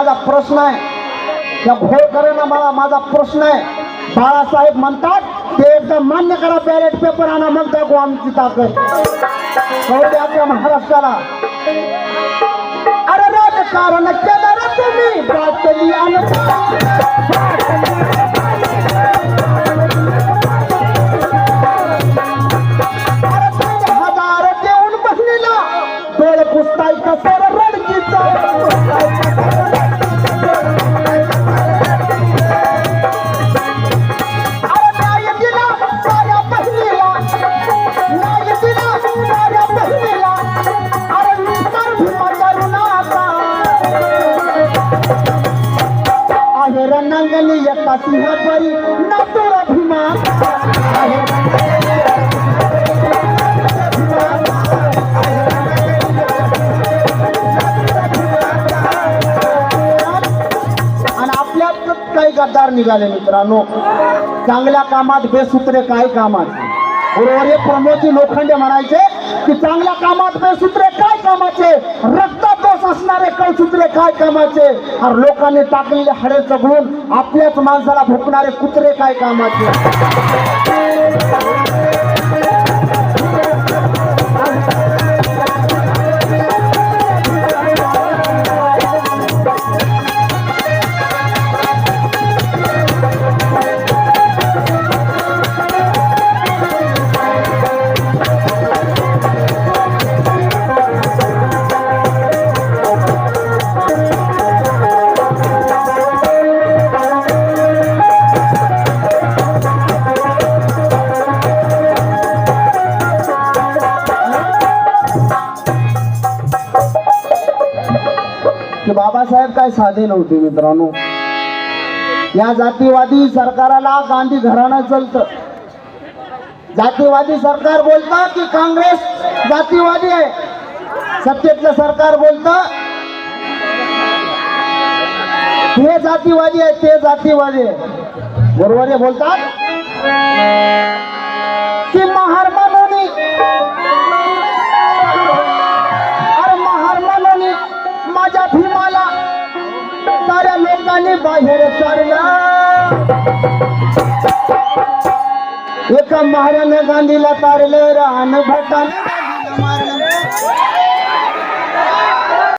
माझा प्रश्न आहे. या घोळकरांना मला माझा प्रश्न आहे. बाळासाहेब म्हणतात ते एकदा मान्य करा बॅलेट पेपर आणा मग दाखवू आमची ताकद. कळू महाराष्ट्राला? अरे राजकारण केलं रे तुम्ही. बाटली आणि. आहे रणांगणी आहे आणि आपल्यात काही गद्दार निघाले मित्रांनो. चांगल्या कामात बेसूत्रे काय कामात बरोबर हे प्रमोदजी लोखंडे म्हणायचे की चांगल्या कामात बेसूत्रे काय कुत्रे काय कामाचे? आणि लोकांनी टाकलेले हाडे चघळून आपल्याच माणसाला भुकणारे कुत्रे काय कामाचे? की बाबासाहेब काय साधे नव्हते मित्रांनो. या जातीवादी सरकाराला गांधी घराणं चलतं. जातीवादी सरकार बोलतं की काँग्रेस जातीवादी आहे. सत्तेतलं सरकार बोलतं. हे जातीवादी आहे ते जातीवादी आहे. बरोबर बोलतात? की महार आणि बाहेर पडला एका महाराने गांधीला तारलं रान भटाने गांधीला मारलं.